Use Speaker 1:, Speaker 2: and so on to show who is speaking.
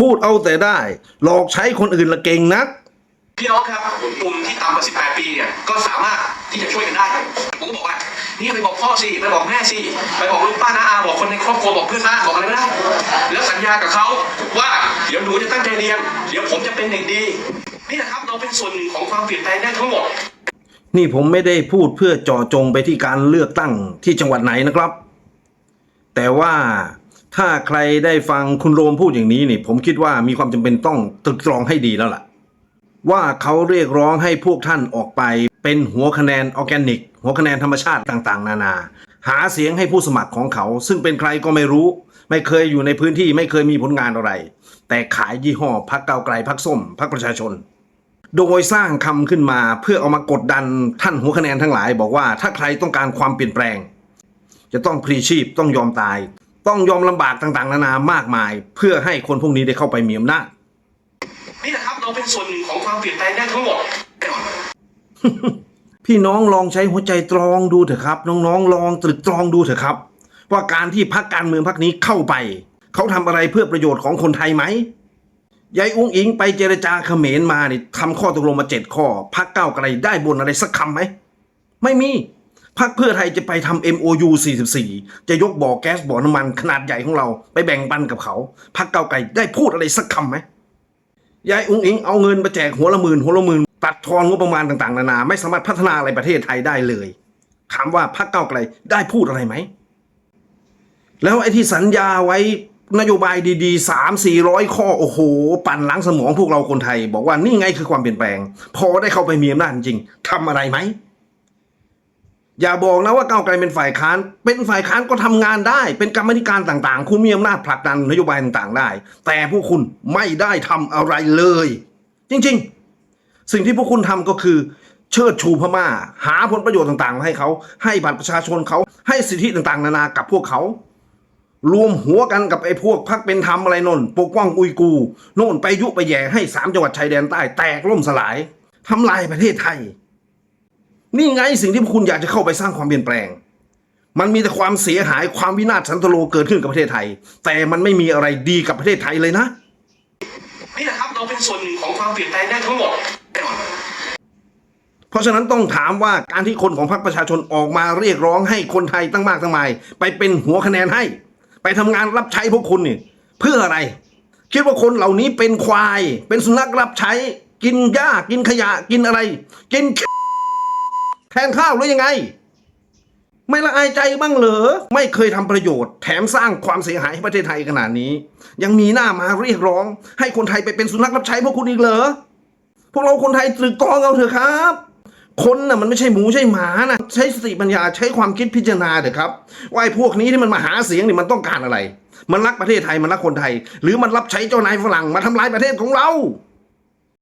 Speaker 1: พูดเอาแต่ได้ หลอกใช้คนอื่นละเก่งนัก
Speaker 2: พี่น้องครับกลุ่มที่ต่ำกว่า18 ปีเนี่ยก็สามารถที่จะช่วยกันได้ผมก็บอกว่านี่ไปบอกพ่อสิไปบอกแม่สิไปบอกลุงป้าน้าอาบอกคนในครอบครัวบอกเพื่อนบ้านบอกอะไรไม่ได้ แล้วสัญญากับเขาว่าเดี๋ยวหนูจะตั้งใจเรียนเดี๋ยวผมจะเป็นเด็กดีนี่แหละครับเราเป็นส่วนหนึ่งของความเปลี่ยนแปลงได้ทั้งหมด
Speaker 1: นี่ผมไม่ได้พูดเพื่อเจาะจงไปที่การเลือกตั้งที่จังหวัดไหนนะครับ แต่ว่า ถ้าใครได้ฟังคุณโรมพูดอย่างนี้นี่ผมคิดว่ามีความจำเป็นต้องตรึกตรองให้ดีแล้วล่ะ ว่าเขาเรียกร้องให้พวกท่านออกไป เป็นหัวคะแนนออร์แกนิก หัวคะแนนธรรมชาติต่างๆ นานา หาเสียงให้ผู้สมัครของเขา ซึ่งเป็นใครก็ไม่รู้ ไม่เคยอยู่ในพื้นที่ไม่เคยมีผลงานอะไร แต่ขายยี่ห้อพักเก้าไกลพักส้มพักประชาชน โดยสร้างคำขึ้นมาเพื่อเอามากดดันท่านหัวคะแนนทั้งหลาย บอกว่าถ้าใครต้องการความเปลี่ยนแปลง จะต้องพลีชีพต้องยอมตาย ต้องยอมลำบากต่างๆ นานามากมาย เพื่อให้คนพวกนี้ได้เข้าไปมีอำนาจ
Speaker 2: นี่แหละครับเราเป็นส่วนหนึ่งของความเปลี่ยนแปลงได้ทั้งหมด
Speaker 1: พี่น้องลองใช้หัวใจตรองดูเถอะครับ น้องๆ ลองตรึกตรองดูเถอะครับ ว่าการที่พักการเมืองพักนี้เข้าไป เขาทำอะไรเพื่อประโยชน์ของคนไทยไหมยายอุ้งอิงไปเจรจาเขมรมานี่ทำข้อตกลงมาเจ็ดข้อพักก้าวไกลได้บนอะไรสักคำไหมไม่มี พักเพื่อไทยจะไปทำ MOU 44 จะยกบ่อแก๊สบ่อน้ำมันขนาดใหญ่ของเราไปแบ่งปันกับเขาพักก้าไกลได้พูดอะไรสักคำไหมยายอุ้งอิงเอาเงินมาแจกหัวละหมื่นหัวละหมื่นตัดทอนงบประมาณต่างๆนานา ไม่สามารถพัฒนาอะไรประเทศไทยได้เลยถามว่าพรรคเก้าไกลได้พูดอะไรไหม แล้วไอ้ที่สัญญาไว้นโยบายดีๆสามสี่ร้อยข้อโอ้โห ปั่นล้างสมองพวกเราคนไทย บอกว่านี่ไงคือความเปลี่ยนแปลง พอได้เข้าไปมีอำนาจจริงทำอะไรไหม อย่าบอกนะว่าก้าวไกลเป็นฝ่ายค้าน เป็นฝ่ายค้านก็ทำงานได้ เป็นกรรมธิการต่างๆ คุณมีอำนาจผลักดันนโยบายต่างๆ ได้ แต่พวกคุณไม่ได้ทำอะไรเลย จริงๆ สิ่งที่พวกคุณทำก็คือ เชิดชูพม่า หาผลประโยชน์ต่างๆมาให้เขา ให้บัตรประชาชนเขา ให้สิทธิต่างๆ นานากับพวกเขา รวมหัวกันกับไอ้พวกพักเป็นธรรมอะไรนนปกป้องอุยกูโน่นไปยุไปแย่ให้สามจังหวัดชายแดนใต้แตกล่มสลายทำลายประเทศไทย นี่ไงสิ่งที่พวกคุณอยากจะเข้าไปสร้างความเปลี่ยนแปลง มันมีแต่ความเสียหายความวินาศสันตโลเกิดขึ้นกับประเทศไทย แต่มันไม่มีอะไรดีกับประเทศไทยเลยนะ
Speaker 2: นี่แหละครับเราเป็นส่วนหนึ่งของความเปลี่ยนแปลงได้ทั้งหมด
Speaker 1: เพราะฉะนั้นต้องถามว่าการที่คนของพรรคประชาชนออกมาเรียกร้องให้คนไทยตั้งมากตั้งมายไปเป็นหัวคะแนนให้ ไปทำงานรับใช้พวกคุณนี่เพื่ออะไร คิดว่าคนเหล่านี้เป็นควาย เป็นสุนัขรับใช้ กินหญ้ากินขยะกินอะไร กิน แทนข้าวหรือยังไง ไม่ละอายใจบ้างเหรอ ไม่เคยทำประโยชน์ แถมสร้างความเสียหายให้ประเทศไทยขนาดนี้ ยังมีหน้ามาเรียกร้อง ให้คนไทยไปเป็นสุนัขรับใช้พวกคุณอีกเหรอ พวกเราคนไทยตรึกตรองเอาเถอะครับคนน่ะมันไม่ใช่หมูใช่หมานะใช้สติปัญญาใช้ความคิดพิจารณาเถอะครับว่าไอ้พวกนี้ที่มันมาหาเสียงนี่มันต้องการอะไร มันรักประเทศไทยมันรักคนไทย หรือมันรับใช้เจ้านายฝรั่งมาทำลายประเทศของเรา